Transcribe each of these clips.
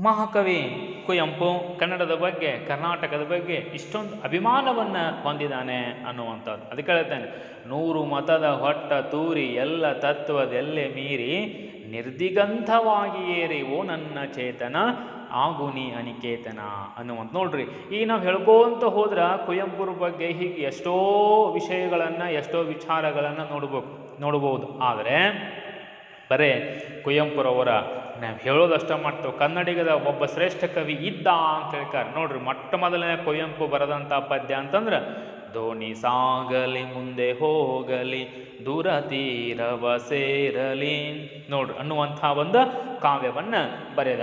ಮಹಾಕವಿ ಕುವೆಂಪು ಕನ್ನಡದ ಬಗ್ಗೆ, ಕರ್ನಾಟಕದ ಬಗ್ಗೆ ಇಷ್ಟೊಂದು ಅಭಿಮಾನವನ್ನು ಹೊಂದಿದ್ದಾನೆ ಅನ್ನುವಂಥದ್ದು. ಅದಕ್ಕೆ ಹೇಳ್ತಾನೆ ನೂರು ಮತದ ಹೊಟ್ಟ ತೂರಿ ಎಲ್ಲ ತತ್ವದೆಲ್ಲೆ ಮೀರಿ ನಿರ್ದಿಗಂಧವಾಗಿ ಏರಿವೋ ನನ್ನ ಚೇತನ ಆಗುನಿ ಅನಿಕೇತನ ಅನ್ನುವಂಥ ನೋಡ್ರಿ, ಈಗ ನಾವು ಹೇಳ್ಕೊಂತ ಹೋದ್ರೆ ಕುವೆಂಪುರ ಬಗ್ಗೆ ಹೀಗೆ ಎಷ್ಟೋ ವಿಷಯಗಳನ್ನು, ಎಷ್ಟೋ ವಿಚಾರಗಳನ್ನು ನೋಡ್ಬೇಕು, ನೋಡ್ಬೋದು. ಆದರೆ, ಬರೇ ಕುವೆಂಪುರವರ ನಾವು ಹೇಳೋದಷ್ಟ ಮಾಡ್ತೇವೆ ಕನ್ನಡಿಗದ ಒಬ್ಬ ಶ್ರೇಷ್ಠ ಕವಿ ಇದ್ದ ಅಂತ ಹೇಳ್ತಾರೆ ನೋಡ್ರಿ, ಮೊಟ್ಟ ಮೊದಲನೇ ಕುವೆಂಪು ಬರೆದಂಥ ಪದ್ಯ ಅಂತಂದ್ರೆ ಧೋನಿ ಸಾಗಲಿ, ಮುಂದೆ ಹೋಗಲಿ, ದೂರ ತೀರವ ಸೇರಲಿ ನೋಡ್ರಿ, ಅನ್ನುವಂಥ ಒಂದು ಕಾವ್ಯವನ್ನು ಬರೆದ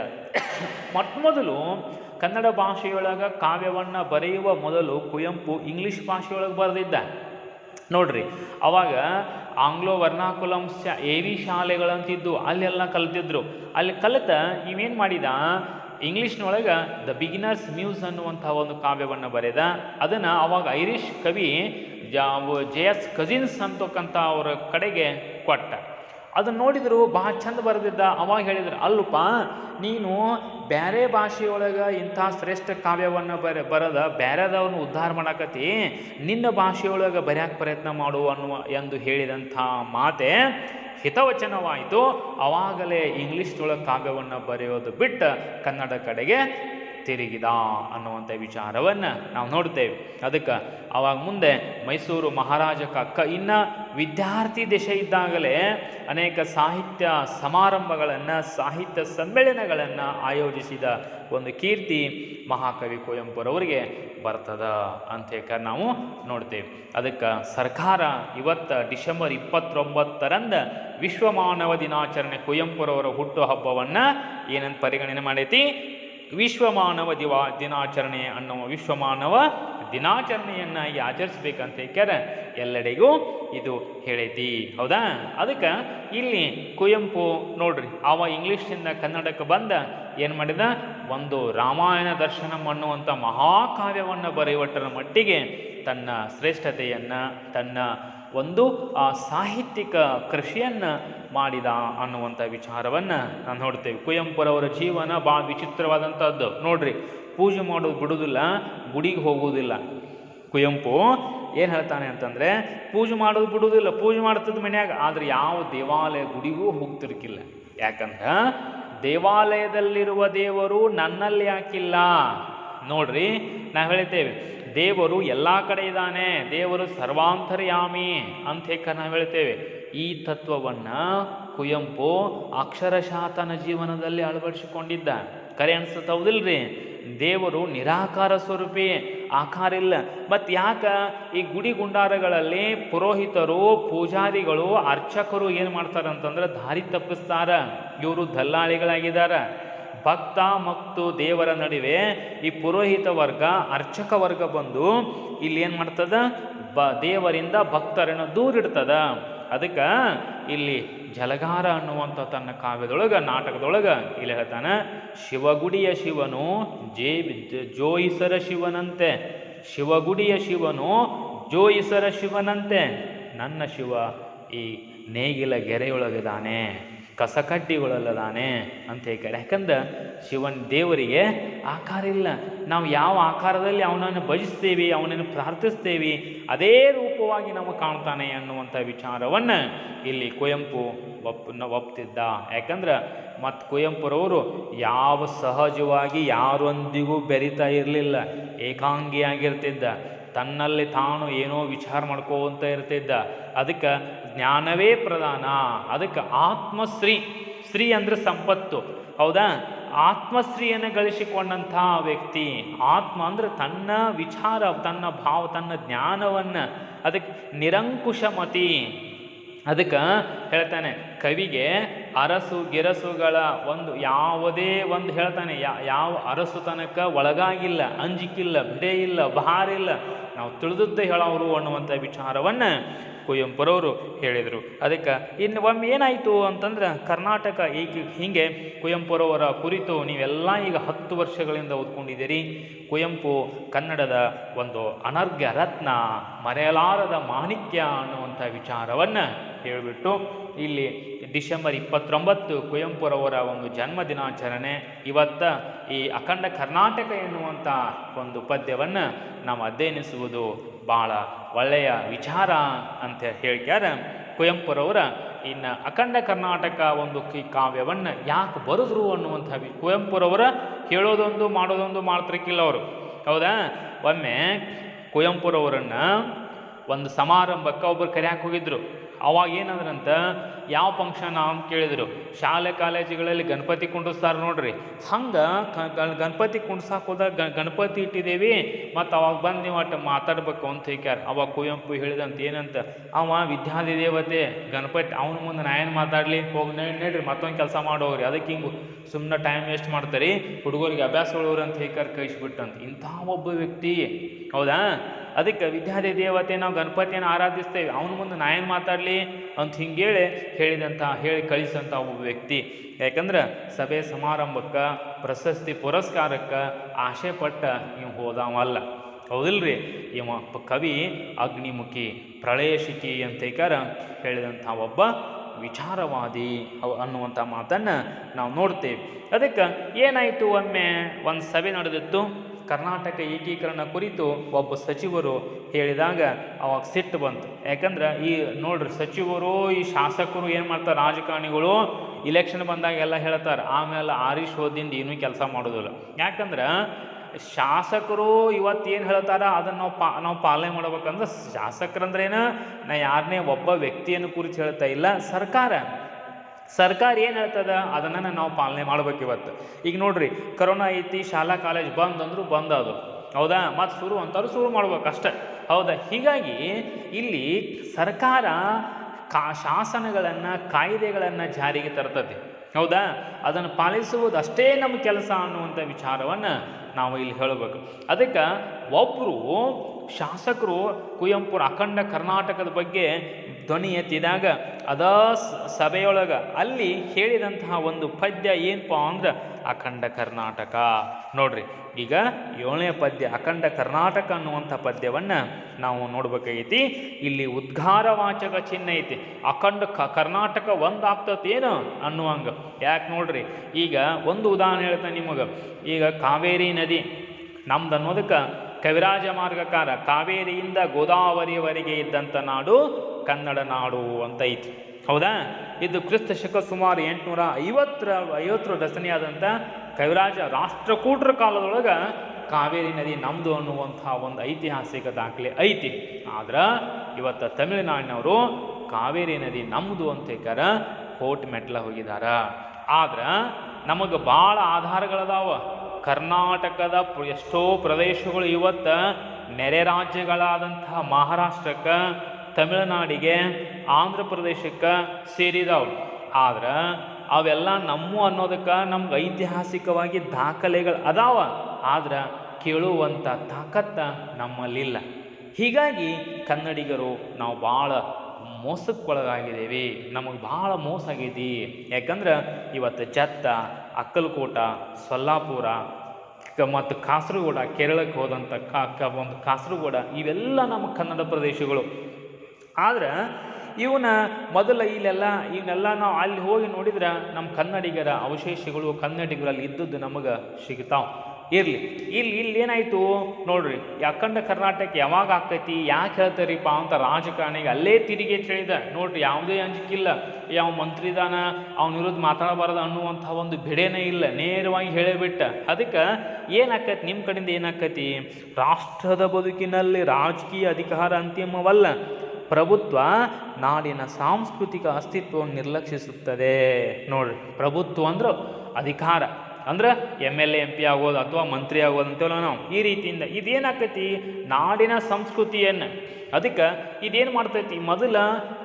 ಮೊಟ್ಟ ಮೊದಲು ಕನ್ನಡ ಭಾಷೆಯೊಳಗೆ ಕಾವ್ಯವನ್ನು ಬರೆಯುವ ಮೊದಲು ಕುವೆಂಪು ಇಂಗ್ಲೀಷ್ ಭಾಷೆಯೊಳಗೆ ಬರೆದಿದ್ದ. ನೋಡ್ರಿ, ಅವಾಗ ಆಂಗ್ಲೋ ವರ್ಣಾಕುಲಂ ಎ ವಿ ಶಾಲೆಗಳಂತಿದ್ದು, ಅಲ್ಲೆಲ್ಲ ಕಲ್ತಿದ್ರು. ಅಲ್ಲಿ ಕಲಿತ ಇವೇನು ಮಾಡಿದ? ಇಂಗ್ಲೀಷ್ನೊಳಗೆ ದ ಬಿಗಿನರ್ಸ್ ಮ್ಯೂಸ್ ಅನ್ನುವಂಥ ಒಂದು ಕಾವ್ಯವನ್ನು ಬರೆದ. ಅದನ್ನು ಅವಾಗ ಐರಿಷ್ ಕವಿ ಜೆ ಎಸ್ ಕಜಿನ್ಸ್ ಅಂತಕ್ಕಂಥ ಅವರ ಕಡೆಗೆ ಕೊಟ್ಟ. ಅದನ್ನು ನೋಡಿದ್ರು ಭಾಳ ಚಂದ ಬರೆದಿದ್ದ. ಅವಾಗ ಹೇಳಿದ್ರು, ಅಲ್ಲಪ್ಪ, ನೀನು ಬೇರೆ ಭಾಷೆಯೊಳಗೆ ಇಂಥ ಶ್ರೇಷ್ಠ ಕಾವ್ಯವನ್ನು ಬರ, ಬರದ ಬೇರೆದವ್ರನ್ನ ಉದ್ಧಾರ ಮಾಡಕತ್ತಿ, ನಿನ್ನ ಭಾಷೆಯೊಳಗೆ ಬರೆಯಕ್ ಪ್ರಯತ್ನ ಮಾಡು ಅನ್ನುವ ಎಂದು ಹೇಳಿದಂಥ ಮಾತೆ ಹಿತವಚನವಾಯಿತು. ಅವಾಗಲೇ ಇಂಗ್ಲೀಷ್ದೊಳಗೆ ಕಾವ್ಯವನ್ನು ಬರೆಯೋದು ಬಿಟ್ಟು ಕನ್ನಡ ಕಡೆಗೆ ತಿರುಗಿದ ಅನ್ನುವಂಥ ವಿಚಾರವನ್ನು ನಾವು ನೋಡ್ತೇವೆ. ಅದಕ್ಕೆ ಅವಾಗ ಮುಂದೆ ಮೈಸೂರು ಮಹಾರಾಜ ಕಕ್ಕ ಇನ್ನು ವಿದ್ಯಾರ್ಥಿ ದೇಶ ಇದ್ದಾಗಲೇ ಅನೇಕ ಸಾಹಿತ್ಯ ಸಮಾರಂಭಗಳನ್ನು, ಸಾಹಿತ್ಯ ಸಮ್ಮೇಳನಗಳನ್ನು ಆಯೋಜಿಸಿದ ಒಂದು ಕೀರ್ತಿ ಮಹಾಕವಿ ಕುವೆಂಪುರವರಿಗೆ ಬರ್ತದ ಅಂತ ನಾವು ನೋಡ್ತೇವೆ. ಅದಕ್ಕೆ ಸರ್ಕಾರ ಇವತ್ತು ಡಿಸೆಂಬರ್ ಇಪ್ಪತ್ತೊಂಬತ್ತರಂದು ವಿಶ್ವ ಮಾನವ ದಿನಾಚರಣೆ ಕುವೆಂಪುರವರ ಹುಟ್ಟುಹಬ್ಬವನ್ನು ಏನಂತ ಪರಿಗಣನೆ ಮಾಡೈತಿ? ವಿಶ್ವ ಮಾನವ ದಿವಾ, ದಿನಾಚರಣೆ ಅನ್ನುವ ವಿಶ್ವಮಾನವ ದಿನಾಚರಣೆಯನ್ನಾಗಿ ದಿನಾಚರಣೆಯನ್ನು ಈ ಆಚರಿಸ್ಬೇಕಂತ ಹೇಳ್ಯಾರ ಎಲ್ಲೆಡೆಗೂ ಇದು ಹೇಳೈತಿ ಹೌದಾ? ಅದಕ್ಕೆ ಇಲ್ಲಿ ಕುವೆಂಪು ನೋಡ್ರಿ, ಅವ ಇಂಗ್ಲೀಷಿಂದ ಕನ್ನಡಕ್ಕೆ ಬಂದ ಏನು ಮಾಡಿದ? ಒಂದು ರಾಮಾಯಣ ದರ್ಶನ ಅನ್ನುವಂಥ ಮಹಾಕಾವ್ಯವನ್ನು ಬರೆಯುವಟ್ಟರ ಮಟ್ಟಿಗೆ ತನ್ನ ಶ್ರೇಷ್ಠತೆಯನ್ನು, ತನ್ನ ಒಂದು, ಆ ಸಾಹಿತ್ಯಿಕ ಕೃಷಿಯನ್ನು ಮಾಡಿದ ಅನ್ನುವಂಥ ವಿಚಾರವನ್ನು ನಾವು ನೋಡ್ತೇವೆ. ಕುವೆಂಪುರವರ ಜೀವನ ಭಾಳ ವಿಚಿತ್ರವಾದಂಥದ್ದು ನೋಡ್ರಿ, ಪೂಜೆ ಮಾಡೋದು ಬಿಡುವುದಿಲ್ಲ ಗುಡಿಗೆ ಹೋಗುವುದಿಲ್ಲ ಕುವೆಂಪು ಏನು ಹೇಳ್ತಾನೆ ಅಂತಂದರೆ, ಪೂಜೆ ಮಾಡೋದು ಬಿಡುವುದಿಲ್ಲ ಪೂಜೆ ಮಾಡ್ತದ ಮನ್ಯಾಗ, ಆದರೆ ಯಾವ ದೇವಾಲಯ ಗುಡಿಗೂ ಹೋಗ್ತಿರ್ಕಿಲ್ಲ. ಯಾಕಂದ್ರೆ, ದೇವಾಲಯದಲ್ಲಿರುವ ದೇವರು ನನ್ನಲ್ಲಿ ಯಾಕಿಲ್ಲ ನೋಡ್ರಿ ನಾವು ಹೇಳ್ತೇವೆ, ದೇವರು ಎಲ್ಲ ಕಡೆ ಇದ್ದಾನೆ, ದೇವರು ಸರ್ವಾಂತರ್ಯಾಮಿ ಅಂತ ಹೇಗೆ ನಾವು ಹೇಳ್ತೇವೆ. ಈ ತತ್ವವನ್ನು ಕುವೆಂಪು ಅಕ್ಷರಶಾತನ ಜೀವನದಲ್ಲಿ ಅಳವಡಿಸಿಕೊಂಡಿದ್ದ. ಕರೆ ಅನ್ಸುತ್ತೆ ಹೌದಿಲ್ರಿ? ದೇವರು ನಿರಾಕಾರ ಸ್ವರೂಪಿ, ಆಕಾರ ಇಲ್ಲ. ಮತ್ತು ಯಾಕೆ ಈ ಗುಡಿ ಗುಂಡಾರಗಳಲ್ಲಿ ಪುರೋಹಿತರು, ಪೂಜಾರಿಗಳು, ಅರ್ಚಕರು ಏನು ಮಾಡ್ತಾರೆ ಅಂತಂದ್ರೆ ದಾರಿ ತಪ್ಪಿಸ್ತಾರ. ಇವರು ದಲ್ಲಾಳಿಗಳಾಗಿದ್ದಾರೆ ಭಕ್ತ ಮತ್ತು ದೇವರ ನಡುವೆ ಈ ಪುರೋಹಿತ ವರ್ಗ, ಅರ್ಚಕ ವರ್ಗ ಬಂದು ಇಲ್ಲಿ ಏನು ಮಾಡ್ತದ? ಬ, ದೇವರಿಂದ ಭಕ್ತರನ್ನು ದೂರಿಡ್ತದ ಅದಕ್ಕೆ ಇಲ್ಲಿ ಜಲಗಾರ ಅನ್ನುವಂಥ ತನ್ನ ಕಾವ್ಯದೊಳಗೆ, ನಾಟಕದೊಳಗೆ ಇಲ್ಲಿ ಹೇಳ್ತಾನೆ, ಶಿವಗುಡಿಯ ಶಿವನು ಜೇ ಜೋಯಿಸರ ಶಿವನಂತೆ. ಶಿವಗುಡಿಯ ಶಿವನು ಜೋಯಿಸರ ಶಿವನಂತೆ. ನನ್ನ ಶಿವ ಈ ನೇಗಿಲ ಗೆರೆಯೊಳಗಿದಾನೆ ಕಸಕಡ್ಡಿಗಳಲ್ಲದಾನೆ ಅಂತ ಹೇಳ್ತಾರೆ ಯಾಕಂದ್ರೆ ಶಿವನ ದೇವರಿಗೆ ಆಕಾರ ಇಲ್ಲ. ನಾವು ಯಾವ ಆಕಾರದಲ್ಲಿ ಅವನನ್ನು ಭಜಿಸ್ತೇವೆ, ಅವನನ್ನು ಪ್ರಾರ್ಥಿಸ್ತೇವೆ, ಅದೇ ರೂಪವಾಗಿ ನಾವು ಕಾಣ್ತಾನೆ ಅನ್ನುವಂಥ ವಿಚಾರವನ್ನು ಇಲ್ಲಿ ಕುವೆಂಪು ಒಪ್ ಒಪ್ತಿದ್ದ. ಯಾಕಂದ್ರೆ ಮತ್ತು ಕುವೆಂಪುರವರು ಯಾವ ಸಹಜವಾಗಿ ಯಾರೊಂದಿಗೂ ಬೆರಿತಾ ಇರಲಿಲ್ಲ, ಏಕಾಂಗಿಯಾಗಿರ್ತಿದ್ದ. ತನ್ನಲ್ಲಿ ತಾನು ಏನೋ ವಿಚಾರ ಮಾಡ್ಕೋತ ಇರ್ತಿದ್ದ. ಅದಕ್ಕೆ ಜ್ಞಾನವೇ ಪ್ರಧಾನ. ಅದಕ್ಕೆ ಆತ್ಮಶ್ರೀ. ಶ್ರೀ ಅಂದರೆ ಸಂಪತ್ತು. ಹೌದಾ? ಆತ್ಮಶ್ರೀಯನ್ನು ಗಳಿಸಿಕೊಂಡಂಥ ವ್ಯಕ್ತಿ, ಆತ್ಮ ಅಂದರೆ ತನ್ನ ವಿಚಾರ, ತನ್ನ ಭಾವ, ತನ್ನ ಜ್ಞಾನವನ್ನು ಅದಕ್ಕೆ ನಿರಂಕುಶಮತಿ. ಅದಕ್ಕೆ ಹೇಳ್ತಾನೆ, ಕವಿಗೆ ಅರಸು ಗಿರಸುಗಳ ಒಂದು ಯಾವುದೇ ಒಂದು ಹೇಳ್ತಾನೆ ಯಾವ ಅರಸು ತನಕ ಒಳಗಾಗಿಲ್ಲ, ಅಂಜಿಕಿಲ್ಲ ಬಿಡೆ ಇಲ್ಲ ಭಾರಿಲ್ಲ. ನಾವು ತಿಳಿದದ್ದೇ ಹೇಳೋರು ಅನ್ನುವಂಥ ವಿಚಾರವನ್ನು ಕುವೆಂಪುರವರು ಹೇಳಿದರು. ಅದಕ್ಕೆ ಇನ್ನು ಒಮ್ಮೆ ಏನಾಯಿತು ಅಂತಂದ್ರೆ ಕರ್ನಾಟಕ ಈಗ ಹೀಗೆ ಕುವೆಂಪುರವರ ಕುರಿತು ನೀವೆಲ್ಲ ಈಗ ಹತ್ತು ವರ್ಷಗಳಿಂದ ಓದ್ಕೊಂಡಿದ್ದೀರಿ. ಕುವೆಂಪು ಕನ್ನಡದ ಒಂದು ಅನರ್ಘ್ಯ ರತ್ನ, ಮರೆಯಲಾರದ ಮಾಣಿಕ್ಯ ಅನ್ನುವಂಥ ವಿಚಾರವನ್ನು ಹೇಳಿಬಿಟ್ಟು ಇಲ್ಲಿ ಡಿಸೆಂಬರ್ ಇಪ್ಪತ್ತೊಂಬತ್ತು ಕುವೆಂಪುರವರ ಒಂದು ಜನ್ಮ ದಿನಾಚರಣೆ. ಇವತ್ತ ಈ ಅಖಂಡ ಕರ್ನಾಟಕ ಎನ್ನುವಂಥ ಒಂದು ಪದ್ಯವನ್ನು ನಾವು ಅಧ್ಯಯನಿಸುವುದು ಭಾಳ ಒಳ್ಳೆಯ ವಿಚಾರ ಅಂತ ಹೇಳ್ಕ್ಯಾರ ಕುವೆಂಪುರವರ. ಇನ್ನು ಅಖಂಡ ಕರ್ನಾಟಕ ಒಂದು ಕಿ ಕಾವ್ಯವನ್ನು ಯಾಕೆ ಬರೆದ್ರು ಅನ್ನುವಂಥ ಕುವೆಂಪುರವರ ಹೇಳೋದೊಂದು ಮಾಡೋದೊಂದು ಮಾಡ್ತಿರ್ಕಿಲ್ಲ ಅವರು. ಹೌದಾ? ಒಮ್ಮೆ ಕುವೆಂಪುರವರನ್ನು ಒಂದು ಸಮಾರಂಭಕ್ಕೆ ಒಬ್ಬರು ಕರೆಯಕ್ಕೆ ಹೋಗಿದ್ರು. ಅವಾಗ ಏನಂದ್ರಂತ? ಯಾವ ಫಂಕ್ಷನ್ ಅಂತ ಕೇಳಿದರು. ಶಾಲೆ, ಕಾಲೇಜುಗಳಲ್ಲಿ ಗಣಪತಿ ಕುಂಡಿಸ್ತಾರೆ ನೋಡ್ರಿ. ಹಂಗೆ ಗಣಪತಿ ಕುಂಡ್ಸಾಕ ಹೋದಾಗ ಗಣಪತಿ ಇಟ್ಟಿದ್ದೇವೆ ಮತ್ತು ಅವಾಗ ಬಂದು ನೀವು ಒಟ್ಟು ಮಾತಾಡ್ಬೇಕು ಅಂತ ಹೇಳ್ಯಾರ ಅವಾಗ ಕುವೆಂಪು ಹೇಳಿದಂತ ಏನಂತ? ಅವ ವಿದ್ಯಾದಿ ದೇವತೆ, ಗಣಪತಿ, ಅವನ ಮುಂದೆ ನಾ ಏನು ಮಾತಾಡಲಿ? ಹೋಗಿ ನಡ್ರಿ, ಮತ್ತೊಂದು ಕೆಲಸ ಮಾಡೋಗ್ರಿ ಅದಕ್ಕೆ ಹಿಂಗೆ. ಸುಮ್ಮನೆ ಟೈಮ್ ವೇಸ್ಟ್ ಮಾಡ್ತಾರೆ. ಹುಡುಗರಿಗೆ ಅಭ್ಯಾಸಗಳವ್ರು ಅಂತ ಹೇಳ್ಕಾರ ಕಳಿಸ್ಬಿಟ್ಟಂತ. ಇಂಥ ಒಬ್ಬ ವ್ಯಕ್ತಿ, ಹೌದಾ? ಅದಕ್ಕೆ ವಿದ್ಯಾದಿ ದೇವತೆ ನಾವು ಗಣಪತಿಯನ್ನು ಆರಾಧಿಸ್ತೇವೆ. ಅವನ ಮುಂದೆ ನಾ ಏನು ಮಾತಾಡಲಿ ಅಂತ ಹಿಂಗೇಳಿ ಹೇಳಿದಂಥ ಹೇಳಿ ಕಳಿಸಂಥ ಒಬ್ಬ ವ್ಯಕ್ತಿ. ಯಾಕಂದ್ರೆ ಸಭೆ ಸಮಾರಂಭಕ್ಕೆ, ಪ್ರಶಸ್ತಿ ಪುರಸ್ಕಾರಕ್ಕೆ ಆಶೆ ಪಟ್ಟ ಇವ್ ಹೋದವಲ್ಲ. ಹೌದಿಲ್ರಿ? ಇವ ಕವಿ ಅಗ್ನಿಮುಖಿ ಪ್ರಳಯಶಿಖಿ ಅಂತೇಕಾರ ಹೇಳಿದಂಥ ಒಬ್ಬ ವಿಚಾರವಾದಿ ಅನ್ನುವಂಥ ಮಾತನ್ನು ನಾವು ನೋಡ್ತೇವೆ. ಅದಕ್ಕೆ ಏನಾಯಿತು ಒಮ್ಮೆ ಒಂದು ಸಭೆ ನಡೆದಿತ್ತು? ಕರ್ನಾಟಕ ಏಕೀಕರಣ ಕುರಿತು ಒಬ್ಬ ಸಚಿವರು ಹೇಳಿದಾಗ ಅವಾಗ ಸಿಟ್ಟು ಬಂತು. ಯಾಕಂದ್ರೆ ಈ ನೋಡ್ರಿ ಸಚಿವರು, ಈ ಶಾಸಕರು ಏನು ಮಾಡ್ತಾರೆ, ರಾಜಕಾರಣಿಗಳು ಇಲೆಕ್ಷನ್ ಬಂದಾಗ ಎಲ್ಲ ಹೇಳ್ತಾರೆ, ಆಮೇಲೆ ಆರೀಶ್ ಹೋದಿಂದ ಏನೂ ಕೆಲಸ ಮಾಡೋದಿಲ್ಲ. ಯಾಕಂದ್ರೆ ಶಾಸಕರು ಇವತ್ತು ಏನು ಹೇಳ್ತಾರ, ಅದನ್ನು ನಾವು ಪಾ, ನಾವು ಪಾಲನೆ ಮಾಡ್ಬೇಕಂದ್ರೆ ಶಾಸಕರಂದ್ರೇನು ನಾ ಯಾರನ್ನೇ ಒಬ್ಬ ವ್ಯಕ್ತಿಯನ್ನು ಕುರಿತು ಹೇಳ್ತಾ ಇಲ್ಲ, ಸರ್ಕಾರ. ಸರ್ಕಾರ ಏನು ಹೇಳ್ತದ? ಅದನ್ನು ನಾವು ಪಾಲನೆ ಮಾಡ್ಬೇಕು ಇವತ್ತು. ಈಗ ನೋಡ್ರಿ, ಕರೋನಾ ಐತಿ, ಶಾಲಾ, ಕಾಲೇಜ್ ಬಂದ್ ಅಂದ್ರು ಬಂದ್ ಅದು. ಹೌದಾ? ಮತ್ತು ಶುರು ಅಂತಾರು ಶುರು ಮಾಡ್ಬೇಕು ಅಷ್ಟೇ. ಹೌದಾ? ಹೀಗಾಗಿ ಇಲ್ಲಿ ಸರ್ಕಾರ ಕಾ, ಶಾಸನಗಳನ್ನು, ಕಾಯ್ದೆಗಳನ್ನು ಜಾರಿಗೆ ತರ್ತದೆ. ಹೌದಾ? ಅದನ್ನು ಪಾಲಿಸುವುದು ಅಷ್ಟೇ ನಮ್ಮ ಕೆಲಸ ಅನ್ನುವಂಥ ವಿಚಾರವನ್ನು ನಾವು ಇಲ್ಲಿ ಹೇಳಬೇಕು. ಅದಕ್ಕೆ ಒಬ್ಬರು ಶಾಸಕರು ಕುವೆಂಪುರ ಅಖಂಡ ಕರ್ನಾಟಕದ ಬಗ್ಗೆ ಧ್ವನಿ ಎತ್ತಿದಾಗ ಅದ ಸಭೆಯೊಳಗೆ ಅಲ್ಲಿ ಹೇಳಿದಂತಹ ಒಂದು ಪದ್ಯ ಏನಪ್ಪ ಅಂದ್ರೆ ಅಖಂಡ ಕರ್ನಾಟಕ. ನೋಡ್ರಿ, ಈಗ ಏಳನೇ ಪದ್ಯ ಅಖಂಡ ಕರ್ನಾಟಕ ಅನ್ನುವಂಥ ಪದ್ಯವನ್ನು ನಾವು ನೋಡ್ಬೇಕಾಗೈತಿ. ಇಲ್ಲಿ ಉದ್ಗಾರವಾಚಕ ಚಿಹ್ನೆ ಐತಿ. ಅಖಂಡ ಕ, ಕರ್ನಾಟಕ ಒಂದು ಆಗ್ತತೇನು ಅನ್ನುವಂಗೆ. ಯಾಕೆ ನೋಡ್ರಿ, ಈಗ ಒಂದು ಉದಾಹರಣೆ ಹೇಳ್ತಾನೆ ನಿಮಗೆ. ಈಗ ಕಾವೇರಿ ನದಿ, ನಮ್ದು ಅನ್ನೋದಕ್ಕೆ ಕವಿರಾಜ ಮಾರ್ಗಕಾರ ಕಾವೇರಿಯಿಂದ ಗೋದಾವರಿವರೆಗೆ ಇದ್ದಂಥ ನಾಡು ಕನ್ನಡ ನಾಡು ಅಂತ ಐತಿ. ಹೌದಾ? ಇದು ಕ್ರಿಸ್ತ ಶಕ ಸುಮಾರು ಎಂಟುನೂರ ಐವತ್ತರ ಐವತ್ತರ ರಚನೆಯಾದಂಥ ಕವಿರಾಜ ರಾಷ್ಟ್ರಕೂಟರ ಕಾಲದೊಳಗೆ ಕಾವೇರಿ ನದಿ ನಮ್ಮದು ಅನ್ನುವಂಥ ಒಂದು ಐತಿಹಾಸಿಕ ದಾಖಲೆ ಐತಿ. ಆದ್ರೆ ಇವತ್ತು ತಮಿಳುನಾಡಿನವರು ಕಾವೇರಿ ನದಿ ನಮ್ಮದು ಅಂತ ಹೇಳ್ಕಾರ ಕೋಟ್ ಮೆಟ್ಲ ಹೋಗಿದಾರ. ಆದ್ರೆ ನಮಗೆ ಭಾಳ ಆಧಾರಗಳದಾವ. ಕರ್ನಾಟಕದ ಎಷ್ಟೋ ಪ್ರದೇಶಗಳು ಇವತ್ತು ನೆರೆ ರಾಜ್ಯಗಳಾದಂತಹ ಮಹಾರಾಷ್ಟ್ರಕ್ಕೆ, ತಮಿಳುನಾಡಿಗೆ, ಆಂಧ್ರ ಪ್ರದೇಶಕ್ಕೆ ಸೇರಿದವು. ಆದ್ರೆ ಅವೆಲ್ಲ ನಮ್ಮ ಅನ್ನೋದಕ್ಕೆ ನಮ್ಗೆ ಐತಿಹಾಸಿಕವಾಗಿ ದಾಖಲೆಗಳು ಅದಾವ. ಆದ್ರೆ ಕೇಳುವಂಥ ತಾಕತ್ತ ನಮ್ಮಲ್ಲಿಲ್ಲ. ಹೀಗಾಗಿ ಕನ್ನಡಿಗರು ನಾವು ಭಾಳ ಮೋಸಕ್ಕೊಳಗಾಗಿದ್ದೇವೆ. ನಮಗೆ ಭಾಳ ಮೋಸ ಆಗೈತಿ. ಯಾಕಂದ್ರೆ ಇವತ್ತು ಜತ್ತ ಅಕ್ಕಲಕೋಟ, ಸೊಲ್ಲಾಪುರ ಮತ್ತು ಕಾಸರಗೋಡ, ಕೇರಳಕ್ಕೆ ಹೋದಂಥ ಕಾ ಒಂದು ಕಾಸರಗೋಡ, ಇವೆಲ್ಲ ನಮ್ಮ ಕನ್ನಡ ಪ್ರದೇಶಗಳು. ಆದ್ರೆ ಇವನ ಮೊದಲ ಇಲ್ಲೆಲ್ಲ ಇವನ್ನೆಲ್ಲ ನಾವು ಅಲ್ಲಿ ಹೋಗಿ ನೋಡಿದ್ರೆ ನಮ್ಮ ಕನ್ನಡಿಗರ ಅವಶೇಷಗಳು, ಕನ್ನಡಿಗರಲ್ಲಿ ಇದ್ದದ್ದು ನಮಗೆ ಸಿಗ್ತಾವೆ. ಇರಲಿ. ಇಲ್ಲಿ ಇಲ್ಲಿ ಏನಾಯಿತು? ನೋಡ್ರಿ ಅಖಂಡ ಕರ್ನಾಟಕ ಯಾವಾಗ ಆಕೈತಿ ಯಾಕೆ ಹೇಳ್ತಾರಿಪ್ಪ ಅಂತ ರಾಜಕಾರಣಿಗೆ ಅಲ್ಲೇ ತಿರುಗಿ ಹೇಳಿದ. ನೋಡ್ರಿ, ಯಾವುದೇ ಅಂಜಿಕಿಲ್ಲ. ಯಾವ ಮಂತ್ರಿ ಇದಾನ ಅವನ ವಿರುದ್ಧ ಮಾತಾಡಬಾರದು ಅನ್ನುವಂಥ ಒಂದು ಬಿಡೇನೇ ಇಲ್ಲ. ನೇರವಾಗಿ ಹೇಳಿಬಿಟ್ಟ. ಅದಕ್ಕೆ ಏನಾಕೈತಿ? ನಿಮ್ಮ ಕಡೆಯಿಂದ ಏನಾಕೈತಿ? ರಾಷ್ಟ್ರದ ಬದುಕಿನಲ್ಲಿ ರಾಜಕೀಯ ಅಧಿಕಾರ ಅಂತಿಮವಲ್ಲ. ಪ್ರಭುತ್ವ ನಾಡಿನ ಸಾಂಸ್ಕೃತಿಕ ಅಸ್ತಿತ್ವವನ್ನು ನಿರ್ಲಕ್ಷಿಸುತ್ತದೆ. ನೋಡ್ರಿ, ಪ್ರಭುತ್ವ ಅಂದ್ರೆ ಅಧಿಕಾರ. ಅಂದ್ರೆ ಎಂ ಎಲ್ ಎ ಎಂ ಆಗೋದು ಅಥವಾ ಮಂತ್ರಿ ಆಗೋದು ಅಂತೇವಲ್ಲ ನಾವು. ಈ ರೀತಿಯಿಂದ ಇದೇನಾಗ್ತೈತಿ? ನಾಡಿನ ಸಂಸ್ಕೃತಿಯನ್ನು. ಅದಕ್ಕೆ ಇದೇನು ಮಾಡ್ತೈತಿ? ಮೊದಲ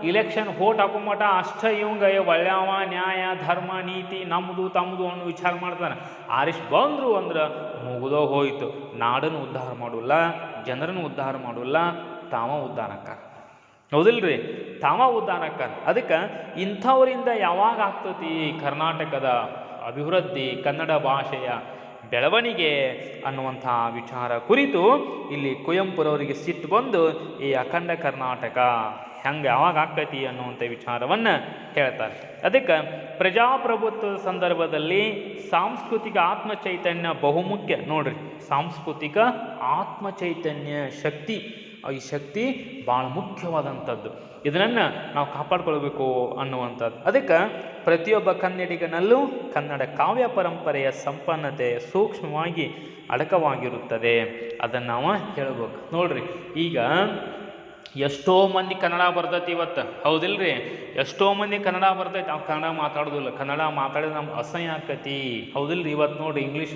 ಇಲೆಕ್ಷನ್ ಹೋಟ್ ಹಾಕೋ ಮಟ ಅಷ್ಟ ಇವಂಗ ಒಳ್ಳೆಯವ ನ್ಯಾಯ, ಧರ್ಮ, ನೀತಿ ನಮ್ಮದು ತಮ್ಮದು ಅನ್ನೋ ವಿಚಾರ ಮಾಡ್ತಾನೆ. ಆರಿಸ್ ಬಂದರು ಅಂದ್ರೆ ಮುಗಿದೋ ಹೋಯಿತು. ನಾಡನ್ನು ಉದ್ಧಾರ ಮಾಡೋಲ್ಲ, ಜನರನ್ನು ಉದ್ಧಾರ ಮಾಡೋಲ್ಲ, ತಾವ ಉದ್ಧಾರಕ್ಕ. ಹೌದಿಲ್ರಿ? ತಾವ ಉದ್ಧಾರಕ್ಕ. ಅದಕ್ಕೆ ಇಂಥವರಿಂದ ಯಾವಾಗ ಆಗ್ತತಿ? ಕರ್ನಾಟಕದ ಅಭಿವೃದ್ಧಿ ಕನ್ನಡ ಭಾಷೆಯ ಬೆಳವಣಿಗೆ ಅನ್ನುವಂಥ ವಿಚಾರ ಕುರಿತು ಇಲ್ಲಿ ಕುವೆಂಪುರವರಿಗೆ ಸಿಟ್ಟು ಬಂದು ಈ ಅಖಂಡ ಕರ್ನಾಟಕ ಹೆಂಗೆ ಯಾವಾಗ ಆಕೈತಿ ಅನ್ನುವಂಥ ವಿಚಾರವನ್ನು ಹೇಳ್ತಾರೆ. ಅದಕ್ಕೆ ಪ್ರಜಾಪ್ರಭುತ್ವದ ಸಂದರ್ಭದಲ್ಲಿ ಸಾಂಸ್ಕೃತಿಕ ಆತ್ಮ ಚೈತನ್ಯ ಬಹುಮುಖ್ಯ. ನೋಡ್ರಿ, ಸಾಂಸ್ಕೃತಿಕ ಆತ್ಮ ಚೈತನ್ಯ ಶಕ್ತಿ, ಈ ಶಕ್ತಿ ಭಾಳ ಮುಖ್ಯವಾದಂಥದ್ದು. ಇದನ್ನು ನಾವು ಕಾಪಾಡ್ಕೊಳ್ಬೇಕು ಅನ್ನುವಂಥದ್ದು. ಅದಕ್ಕೆ ಪ್ರತಿಯೊಬ್ಬ ಕನ್ನಡಿಗನಲ್ಲೂ ಕನ್ನಡ ಕಾವ್ಯ ಪರಂಪರೆಯ ಸಂಪನ್ನತೆ ಸೂಕ್ಷ್ಮವಾಗಿ ಅಡಕವಾಗಿರುತ್ತದೆ. ಅದನ್ನು ನಾವು ಹೇಳ್ಬೇಕು. ನೋಡ್ರಿ, ಈಗ ಎಷ್ಟೋ ಮಂದಿ ಕನ್ನಡ ಬರ್ತೈತಿ ಇವತ್ತು. ಹೌದಿಲ್ರಿ? ಎಷ್ಟೋ ಮಂದಿ ಕನ್ನಡ ಬರ್ತೈತಿ. ನಾವು ಕನ್ನಡ ಮಾತಾಡೋದಿಲ್ಲ. ಕನ್ನಡ ಮಾತಾಡಿದ್ರೆ ನಮ್ಗೆ ಅಸಹ್ಯ ಆಕತಿ. ಹೌದಿಲ್ರಿ? ಇವತ್ತು ನೋಡಿ ಇಂಗ್ಲೀಷ್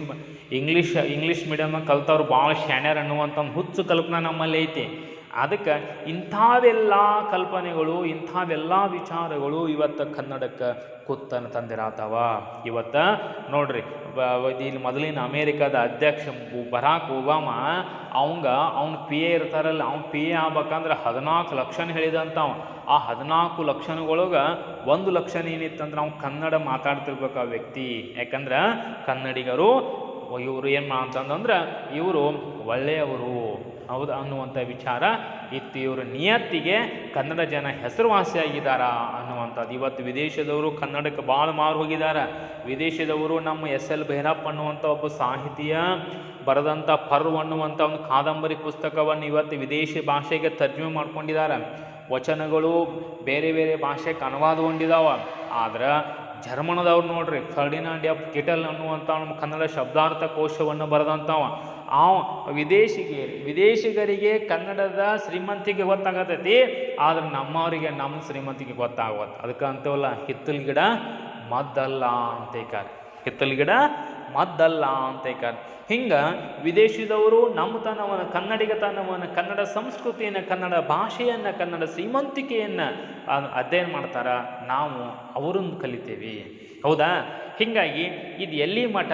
ಇಂಗ್ಲೀಷ್ ಇಂಗ್ಲೀಷ್ ಮೀಡಿಯಮ್ನಾಗ ಕಲ್ತವ್ರು ಭಾಳ ಶಾಣ್ಯರ್ ಅನ್ನುವಂಥ ಒಂದು ಹುಚ್ಚು ಕಲ್ಪನೆ ನಮ್ಮಲ್ಲಿ ಐತಿ. ಅದಕ್ಕೆ ಇಂಥವೆಲ್ಲ ಕಲ್ಪನೆಗಳು, ಇಂಥವೆಲ್ಲ ವಿಚಾರಗಳು ಇವತ್ತು ಕನ್ನಡಕ್ಕೆ ಕುತ್ತನ್ನು ತಂದಿರತ್ತವ ಇವತ್ತು ನೋಡ್ರಿ ಇಲ್ಲಿ ಮೊದಲಿನ ಅಮೇರಿಕಾದ ಅಧ್ಯಕ್ಷ ಬರಾಕ್ ಒಬಾಮ, ಅವಂಗ, ಅವ್ನ ಪಿ ಎ ಇರ್ತಾರಲ್ಲ, ಅವ್ನು ಪಿ ಎ ಆಗ್ಬೇಕಂದ್ರೆ ಹದಿನಾಲ್ಕು ಲಕ್ಷಣ ಹೇಳಿದಂತ ಆ ಹದಿನಾಲ್ಕು ಲಕ್ಷಣಗಳೊಳಗೆ ಒಂದು ಲಕ್ಷಣ ಏನಿತ್ತಂದ್ರೆ ಅವ್ನು ಕನ್ನಡ ಮಾತಾಡ್ತಿರ್ಬೇಕು ಆ ವ್ಯಕ್ತಿ. ಯಾಕಂದ್ರೆ ಕನ್ನಡಿಗರು, ಇವರು ಏನು ಅಂತಂದ್ರೆ ಇವರು ಒಳ್ಳೆಯವರು. ಹೌದು ಅನ್ನುವಂಥ ವಿಚಾರ ಇತ್ತು ಇವರ ನಿಯತ್ತಿಗೆ ಕನ್ನಡ ಜನ ಹೆಸರುವಾಸಿಯಾಗಿದ್ದಾರಾ ಅನ್ನುವಂಥದ್ದು. ಇವತ್ತು ವಿದೇಶದವರು ಕನ್ನಡಕ್ಕೆ ಭಾಳ ಮಾರು ಹೋಗಿದ್ದಾರೆ. ವಿದೇಶದವರು ನಮ್ಮ ಎಸ್ ಎಲ್ ಭೈರಪ್ಪ ಅನ್ನುವಂಥ ಒಬ್ಬ ಸಾಹಿತಿಯ ಬರೆದಂಥ ಪರ್ವ್ ಅನ್ನುವಂಥ ಒಂದು ಕಾದಂಬರಿ ಪುಸ್ತಕವನ್ನು ಇವತ್ತು ವಿದೇಶಿ ಭಾಷೆಗೆ ತರ್ಜುಮೆ ಮಾಡ್ಕೊಂಡಿದ್ದಾರೆ. ವಚನಗಳು ಬೇರೆ ಬೇರೆ ಭಾಷೆಗೆ ಅನುವಾದಗೊಂಡಿದ್ದಾವೆ. ಆದ್ರೆ ಜರ್ಮನದವ್ರು ನೋಡ್ರಿ, ಫರ್ಡಿನಾಂಡ್ ಆಫ್ ಕಿಟಲ್ ಅನ್ನುವಂಥ ನಮ್ಮ ಕನ್ನಡ ಶಬ್ದಾರ್ಥ ಕೋಶವನ್ನು ಬರೆದಂಥವ. ಅವ ವಿದೇಶಿಗೆ, ವಿದೇಶಿಗರಿಗೆ ಕನ್ನಡದ ಶ್ರೀಮಂತಿಗೆ ಗೊತ್ತಾಗತೈತಿ, ಆದ್ರೆ ನಮ್ಮವರಿಗೆ ನಮ್ಮ ಶ್ರೀಮಂತಿಗೆ ಗೊತ್ತಾಗುತ್ತೆ ಅದಕ್ಕೆ ಅಂತವಲ್ಲ, ಹಿತ್ತಲ್ ಗಿಡ ಮದ್ದಲ್ಲ ಅಂತೇಕಾರ ಹಿತ್ತಲ ಗಿಡ ಮದ್ದಲ್ಲ ಅಂತೇಕಾರ ಹಿಂಗೆ ವಿದೇಶಿದವರು ನಮ್ಮತನವನ್ನು ಕನ್ನಡಿಗತನವನ್ನು ಕನ್ನಡ ಸಂಸ್ಕೃತಿಯನ್ನು, ಕನ್ನಡ ಭಾಷೆಯನ್ನು, ಕನ್ನಡ ಶ್ರೀಮಂತಿಕೆಯನ್ನು ಅಧ್ಯಯನ ಮಾಡ್ತಾರ. ನಾವು ಅವರನ್ನು ಕಲಿತೇವೆ. ಹೌದಾ? ಹೀಗಾಗಿ ಇದು ಎಲ್ಲಿ ಮಠ?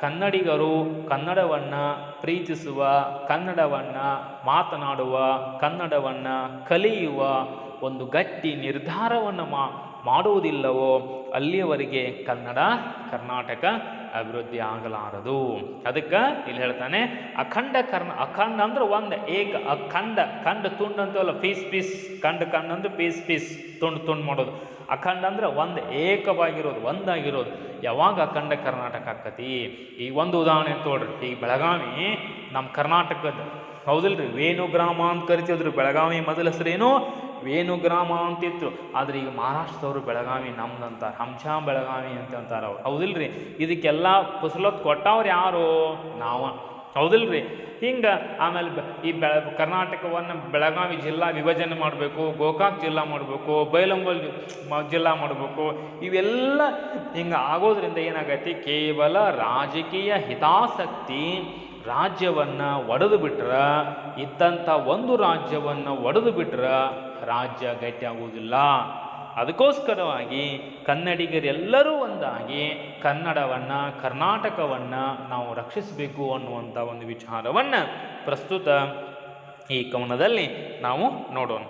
ಕನ್ನಡಿಗರು ಕನ್ನಡವನ್ನು ಪ್ರೀತಿಸುವ ಕನ್ನಡವನ್ನು ಮಾತನಾಡುವ ಕನ್ನಡವನ್ನು ಕಲಿಯುವ ಒಂದು ಗಟ್ಟಿ ನಿರ್ಧಾರವನ್ನು ಮಾಡುವುದಿಲ್ಲವೋ ಅಲ್ಲಿಯವರೆಗೆ ಕನ್ನಡ ಕರ್ನಾಟಕ ಅಭಿವೃದ್ಧಿ ಆಗಲಾರದು. ಅದಕ್ಕೆ ಇಲ್ಲಿ ಹೇಳ್ತಾನೆ, ಅಖಂಡ ಕರ್ಮ, ಅಖಂಡ ಅಂದ್ರೆ ಒಂದು, ಏಕ, ಅಖಂಡ, ಖಂಡ, ತುಂಡು ಅಂತವಲ್ಲ, ಪೀಸ್ ಪೀಸ್ ಕಂಡ ಖಂಡ್ ಅಂದ್ರೆ ಪೀಸ್ ಪೀಸ್, ತುಂಡು ತುಂಡು ಮಾಡೋದು. ಅಖಂಡ ಅಂದ್ರೆ ಒಂದು, ಏಕವಾಗಿರೋದು, ಒಂದಾಗಿರೋದು. ಯಾವಾಗ ಅಖಂಡ ಕರ್ನಾಟಕ ಆಕತಿ? ಈಗ ಒಂದು ಉದಾಹರಣೆ ತೋಡ್ರಿ ಈಗ ಬೆಳಗಾವಿ ನಮ್ಮ ಕರ್ನಾಟಕದ, ಹೌದಿಲ್ರಿ, ವೇಣುಗ್ರಾಮ ಅಂತ ಕರಿತಿದ್ರು. ಬೆಳಗಾವಿ ಮೊದಲ ಹೆಸರೇನು? ವೇಣುಗ್ರಾಮ ಅಂತಿತ್ತು. ಆದ್ರೆ ಈಗ ಮಹಾರಾಷ್ಟ್ರದವರು ಬೆಳಗಾವಿ ನಮ್ದಂತಾರೆ. ಹಂಸ ಬೆಳಗಾವಿ ಅಂತ ಅಂತಾರೆ ಅವ್ರು. ಹೌದಿಲ್ರಿ? ಇದಕ್ಕೆಲ್ಲ ಫಸಲತ್ ಕೊಟ್ಟವ್ರು ಯಾರು? ನಾವ. ಹೌದಿಲ್ರಿ? ಹಿಂಗೆ ಆಮೇಲೆ ಈ ಬೆಳ, ಕರ್ನಾಟಕವನ್ನು ಬೆಳಗಾವಿ ಜಿಲ್ಲಾ ವಿಭಜನೆ ಮಾಡಬೇಕು, ಗೋಕಾಕ್ ಜಿಲ್ಲಾ ಮಾಡಬೇಕು ಬೈಲಂಬಲ್ ಜಿಲ್ಲಾ ಮಾಡಬೇಕು. ಇವೆಲ್ಲ ಹಿಂಗೆ ಆಗೋದ್ರಿಂದ ಏನಾಗೈತಿ? ಕೇವಲ ರಾಜಕೀಯ ಹಿತಾಸಕ್ತಿ ರಾಜ್ಯವನ್ನು ಒಡೆದು ಬಿಟ್ರೆ ಇದ್ದಂಥ ಒಂದು ರಾಜ್ಯವನ್ನು ಒಡೆದು ಬಿಟ್ರೆ ರಾಜ್ಯ ಗಟ್ಟಿಯಾಗುವುದಿಲ್ಲ ಅದಕ್ಕೋಸ್ಕರವಾಗಿ ಕನ್ನಡಿಗರೆಲ್ಲರೂ ಒಂದಾಗಿ ಕನ್ನಡವನ್ನು, ಕರ್ನಾಟಕವನ್ನು ನಾವು ರಕ್ಷಿಸಬೇಕು ಅನ್ನುವಂಥ ಒಂದು ವಿಚಾರವನ್ನು ಪ್ರಸ್ತುತ ಈ ಕವನದಲ್ಲಿ ನಾವು ನೋಡೋಣ.